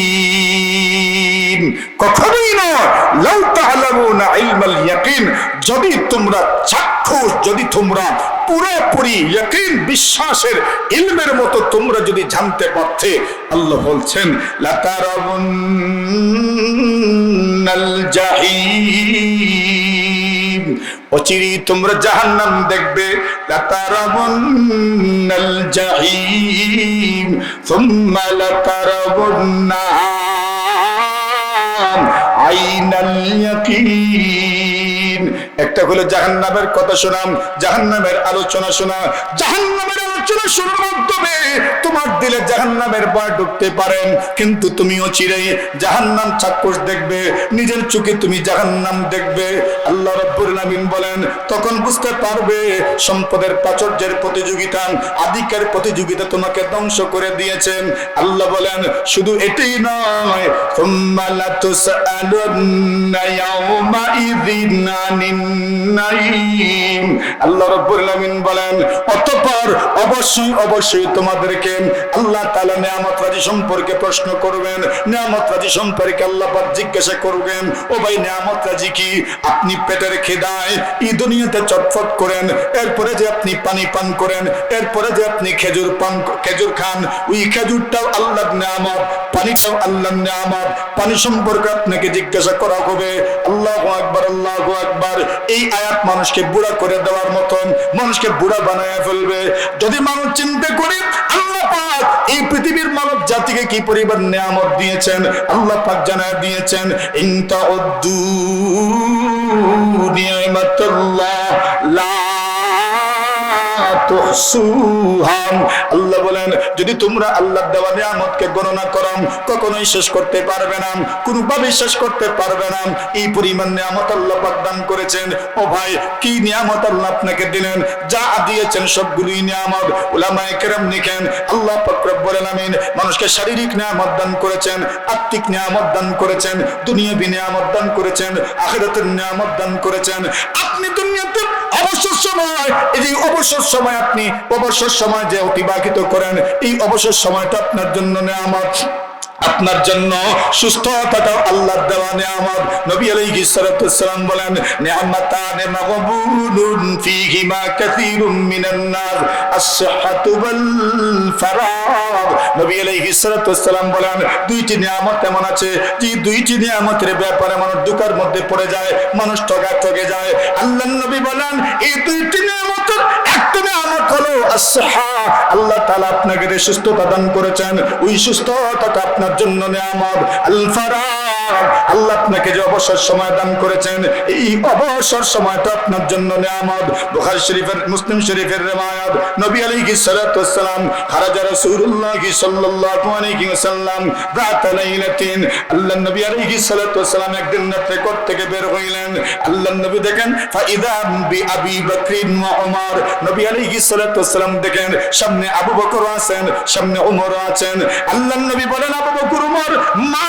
ইয়াকিন। কখনোই নয়, লাউ তাআলামুনা ইলমাল ইয়াকিন। যদি তোমরা চাক্ষুষ, যদি তোমরা পুরোপুরি ইয়াকিন বিশ্বাসের ইলমের মতো তোমরা যদি জানতে পারতে, আল্লাহ বলছেন লাতারাবুন্নাল জাহিম অচিরি তোমরা জাহান্নাম দেখবে। একটা হলো জাহান্নামের কথা শোনাম জাহান্নামের আলোচনা শোনা জাহান্নামের আলোচনা মাধ্যমে তোমার দিলে ঢুকতে পারেন কিন্তু তুমিও চাক্ষুষ দেখবে, নিজের চোখে তুমি দেখবে। আল্লাহ বলেন, তখন বুঝতে পারবে সম্পদের প্রাচুর্যের প্রতিযোগিতা আদিকের প্রতিযোগিতা তোমাকে ধ্বংস করে দিয়েছেন। আল্লাহ বলেন, শুধু এটাই নয় আল্লাহ রাব্বুল বলেন, অতঃপর অবশ্যই অবশ্যই তোমাদেরকে আল্লাহ তালা নিয়ামত রাজি সম্পর্কে প্রশ্ন করবেন। নিয়ামত রাজি সম্পর্কে আল্লাহ জিজ্ঞাসা করবেন, ও ভাই, নিয়ামত রাজি কি? আপনি পেটের খেদায় এই দুনিয়াতে চটফট করেন, এরপরে যে আপনি পানি পান করেন, এরপরে যে আপনি খেজুর পান, খেজুর খান, ওই খেজুরটাও আল্লাহ নিয়ামত পানিটাও আল্লাহর নিয়ামত। পানি সম্পর্কে আপনাকে জিজ্ঞাসা করা হবে, আল্লাহু আকবার আল্লাহু আকবার। এই আয়াত মানুষকে বুড়া করে দেওয়ার মতন, মানুষকে বুড়া বানায় ফেলবে। যদি মানুষ চিন্তা করে, আল্লাহ পাক এই পৃথিবীর মানব জাতিকে কি পরিবার নিয়ামত দিয়েছেন, আল্লাহ পাক জানায় দিয়েছেন ইনতা উদ্দু নিয়ামাতুল্লাহ। আল্লাহ বলেন, যদি তোমরা আল্লাহর দেওয়া নিয়ামতকে গণনা কখনোই শেষ করতে পারবে না কোনোভাবে শেষ করতে পারবে না। এই পরিমাণ নিয়ামত আল্লাহ করেছেন। ও ভাই, কি নিয়ামত আল্লাহ আপনাকে দিলেন? যা দিয়েছেন সবগুলোই নিয়ামত। উলামায়ে কেরাম লিখেন, আল্লাহ রব্বুল আলামিন মানুষকে শারীরিক নিয়ামত দান করেছেন, আত্মিক নিয়ামত দান করেছেন, দুনিয়াবি নিয়ামত দান করেছেন, আখিরাতের নিয়ামত দান করেছেন। অবসর সময়, এই যে অবসর সময় আপনি, অবসর সময় যে অতিবাহিত করেন, এই অবসর সময়টা আপনার জন্য নেয়ামত। আপনার জন্য সুস্থতাটা আল্লাহর দেওয়া নবী সালাম বলেন, নিয়ামাতান কাসীরুম মিনান আস-সিহহাতু ওয়াল ফারাগ। নবী আলাইহিস সালাতু সালাম বলেন, দুইটি নিয়ামত এমন আছে, যে দুইটি নিয়ামতের ব্যাপারে মানুষ দুকার মধ্যে পড়ে যায়, মানুষ ঠগা ঠগে যায়। আল্লাহর নবী বলেন, এই দুইটি নিয়ামতের একটা আমার আস-সিহহা আল্লাহ তাআলা আপনাকে সুস্থতা দান করেছেন, ওই সুস্থতাটা আপনার জন্য নেয়ামত। আল আল্লাহ আপনাকে যে অবসর সময় দান করেছেন, এই অবসর সময়টা আপনার জন্য নিয়ামত। শরীফের, মুসলিম শরীফের নবী খারাজা আল্লাহ নবী একদিন থেকে বের হইলেন। আল্লাহ নবী দেখেন আবি বকরিন ওয়া উমর। নবী দেখেন, সামনে আবু বকর আছেন, সামনে উমর আছেন। আল্লাহ নবী বলেন, আবু বকর, উমর, মা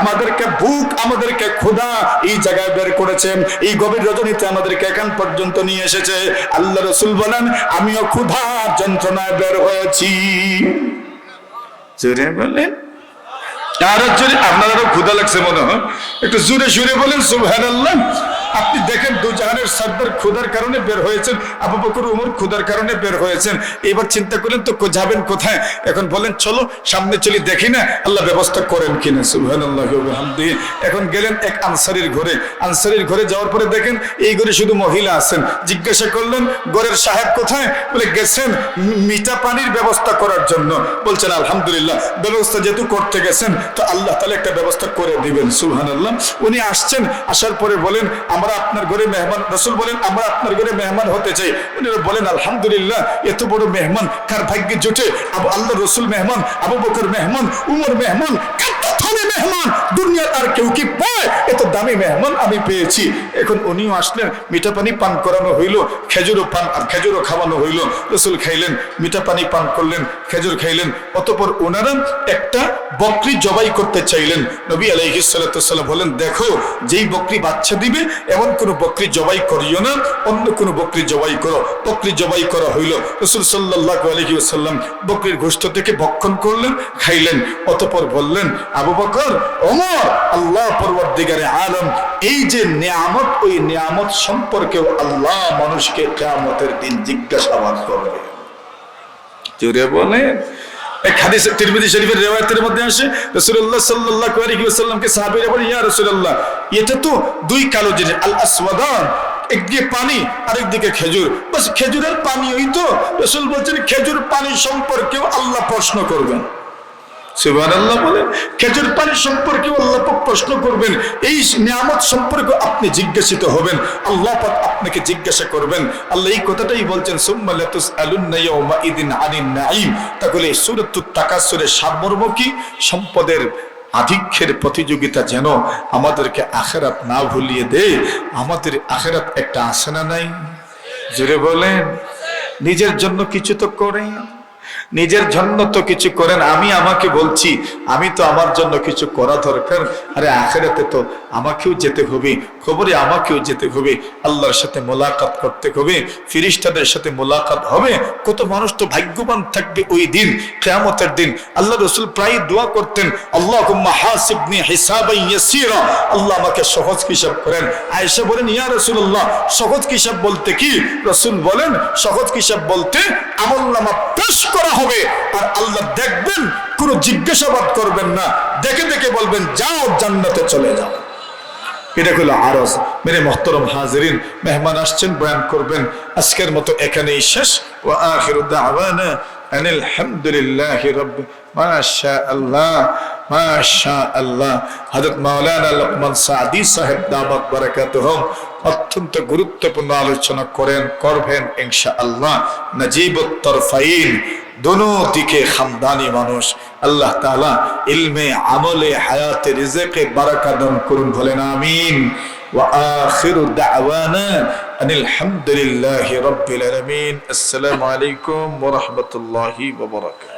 আমাদেরকে ভুক, আমাদেরকে ক্ষুধা এই জায়গায় বের করেছেন, এই গভীর রজনীতে আমাদেরকে এখান পর্যন্ত নিয়ে এসেছে। আল্লাহ রসুল বলেন, আমিও ক্ষুধার যন্ত্রণায় বের হয়েছি। বলেন। আর যদি আপনার ক্ষুদা লাগছে মনে হয় একটু জুড়ে সুরে বলেন সুবহানাল্লাহ। আপনি দেখেন দু জাহানের সর্দার ক্ষুধার কারণে বের হয়েছেন, আবু বকর উমর ক্ষুধার কারণে বের হয়েছেন। এবার চিন্তা করলেন তো যাবেন কোথায়? এখন বলেন, চলো, সামনে চলি, দেখি না, আল্লাহ ব্যবস্থা করেন কিনা। বিহামদিহি। এখন গেলেন এক আনসারির ঘরে। আনসারির ঘরে যাওয়ার পরে দেখেন, এই ঘরে শুধু মহিলা আছেন। জিজ্ঞাসা করলেন, ঘরের সাহেব কোথায়? বলে, গেছেন মিঠা পানির ব্যবস্থা করার জন্য। বলছেন, আলহামদুলিল্লাহ, ব্যবস্থা যেহেতু করতে গেছেন, তো আল্লাহ তাহলে একটা ব্যবস্থা করে দিবেন। সুবহানাল্লাহ। উনি আসছেন, আসার পরে বলেন, আমরা আপনার ঘরে মেহমান, রসুল বলেন, আমরা আপনার ঘরে মেহমান হতে চাই। উনি বলেন, আলহামদুলিল্লাহ, এত বড় মেহমান, কার ভাগ্যে জোটে? আবু আল্লাহ রসুল মেহমান, আবু বকর মেহমান, উমর মেহমান মেহমান দুনিয়ার আর কেউ কি পায়? এত দামি মেহমান আমি পেয়েছি। এখন উনিও আসলেন, মিঠা পানি পান করানো হইল, খেজুরও পান খেজুরও খাওয়ানো হইল। রসুল খাইলেন, মিঠা পানি পান করলেন, খেজুর খাইলেন। অতপর ওনারা একটা বকরি জবাই করতে চাইলেন। নবী আলাইহিসাল্লাম বলেন, দেখো, যেই বকরি বাচ্চা দিবে, এমন কোনো বকরি জবাই করিও না, অন্য কোনো বকরি জবাই করো। বকরি জবাই করা হইল। রসুল সাল্লাহ আলহি সাল্লাম বকরির গোষ্ঠ থেকে ভক্ষণ করলেন, খাইলেন। অতপর বললেন, আবু বকর ওমর আল্লাহ পরবর্তীকারে আলম, এই যে নিয়ামত, ওই নিয়ামত সম্পর্কেও আল্লাহ মানুষকে কেয়ামতের দিন জিজ্ঞাসাবাদ করবে। বলে একদিকে খেজুর। খেজুরের পানি ওই তো, রাসূল বলছেন, খেজুর পানি সম্পর্কেও আল্লাহ প্রশ্ন করবেন। সুবহানাল্লাহ বলেন খেজুর পানি সম্পর্কে আল্লাহ প্রশ্ন করবেন, এই নিয়ামত সম্পর্কে আপনি জিজ্ঞাসিত হবেন, আল্লাহ আপনাকে জিজ্ঞাসা করবেন। আল্লাহ এই কথাটাই বলছেন তাহলে সূরাতুত তাকাসুরের সারমর্ম কি? সম্পদের আধিক্যের প্রতিযোগিতা যেন আমাদেরকে আখেরাত না ভুলিয়ে দেয়। আমাদের আখেরাত একটা আছে না নাই? জোরে বলেন। নিজের জন্য কিছু তো করেন। নিজের জন্য তো কিছু করেন, আমি আমাকে বলছি, আমি তো আমার জন্য কিছু করা দরকার, আরে আখেরাতে তো আমাকেও যেতে হবে, খবরে আমাকেও যেতে হবে, আল্লাহর সাথে মোলাকাত করতে হবে, ফিরিস্তাদের সাথে মোলাকাত হবে। কত মানুষ তো ভাগ্যবান থাকবে ওই দিন, কেয়ামতের দিন। আল্লাহ রসুল প্রায় দোয়া করতেন আল্লাহ হাসিবনি হিসাবাই আল্লাহ আমাকে সহজ হিসাব করেন। আয়েশা বলেন, ইয়া রাসূলুল্লাহ, সহজ হিসাব বলতে কি? রসুল বলেন, সহজ হিসাব বলতে আমল নামা পেশ করা হবে, আর আল্লাহ দেখবেন, কোনো জিজ্ঞাসাবাদ করবেন না। দেখে দেখে বলবেন, যাও জান্নাতে চলে যাও। এটা হলো আরজ। মেরে মোহতরম হাজিরিন, মেহমান আসছেন, বয়ান করবেন। আজকের মতো এখানেই শেষ। ও আখির দাওয়ানা আনিল হামদুলিল্লাহ মাশা আল্লাহ মাশা আল্লাহ হযরত সাহেব দামাত অত্যন্ত গুরুত্বপূর্ণ আলোচনা করেন, করবেন ইনশাআল্লাহ। নজিবুত তরফাইন। দোনো দিকে খানদানি মানুষ আল্লাহ তাআলা ইলমে আমলে হায়াতে রিজকে বারাকা দান করুন বলেন আমিন وآخر دعوانا أن الحمد لله رب العالمين السلام عليكم ورحمة الله وبركاته